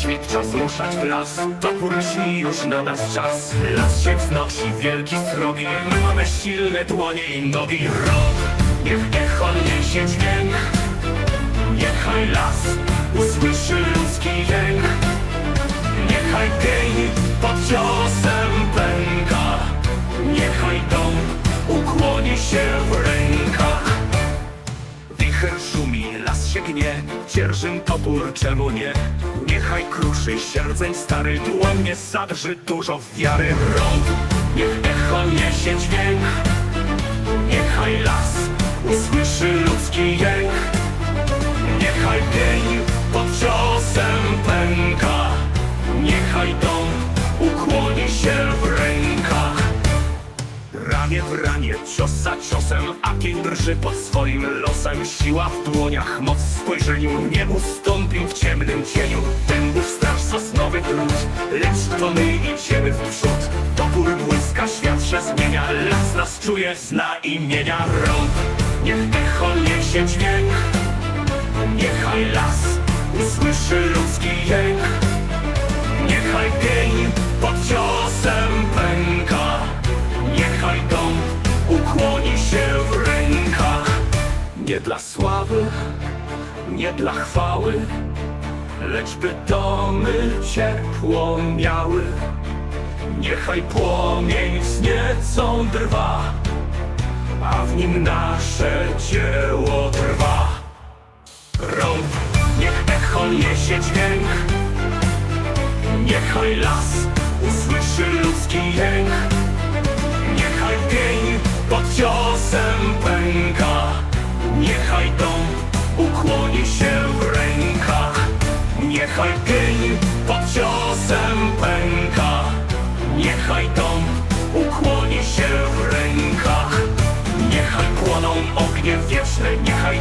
Świt, czas ruszać w las. Topór lśni już na nas czas. Las się wznosi, wielki srogi. Mamy silne dłonie i nogi. Rok, niech echo niesie dźwięk. Niechaj las usłyszy ludzki jęk las się gnie, dzierżym topór, czemu nie? Niechaj kruszy sierdzeń stary, dłonie zadrży dużo wiary rąk. Niech echo niesie dźwięk, niechaj las usłyszy ludzki jęk. W ramię, cios za ciosem, a pień drży pod swoim losem. Siła w dłoniach, moc w spojrzeniu, nie ustąpił w ciemnym cieniu. Dębów straż sosnowy drut, lecz to my idziemy w przód. Topór błyska, świat się zmienia, las nas czuje, zna imienia rąk. Niech echo niesie dźwięk, niechaj las usłyszy ludzki jęk. Niechaj pień ukłoni się w rękach. Nie dla sławy, nie dla chwały Lecz by domy ciepło miały. Niechaj płomień wzniecą drwa A w nim nasze dzieło trwa. Rąb, niech echo niesie dźwięk. Niechaj las usłyszy ludzki jęk Niechaj kij pod ciosem pęka. Niechaj dom ukłoni się w rękach. Niechaj płoną ognie wieczne Niechaj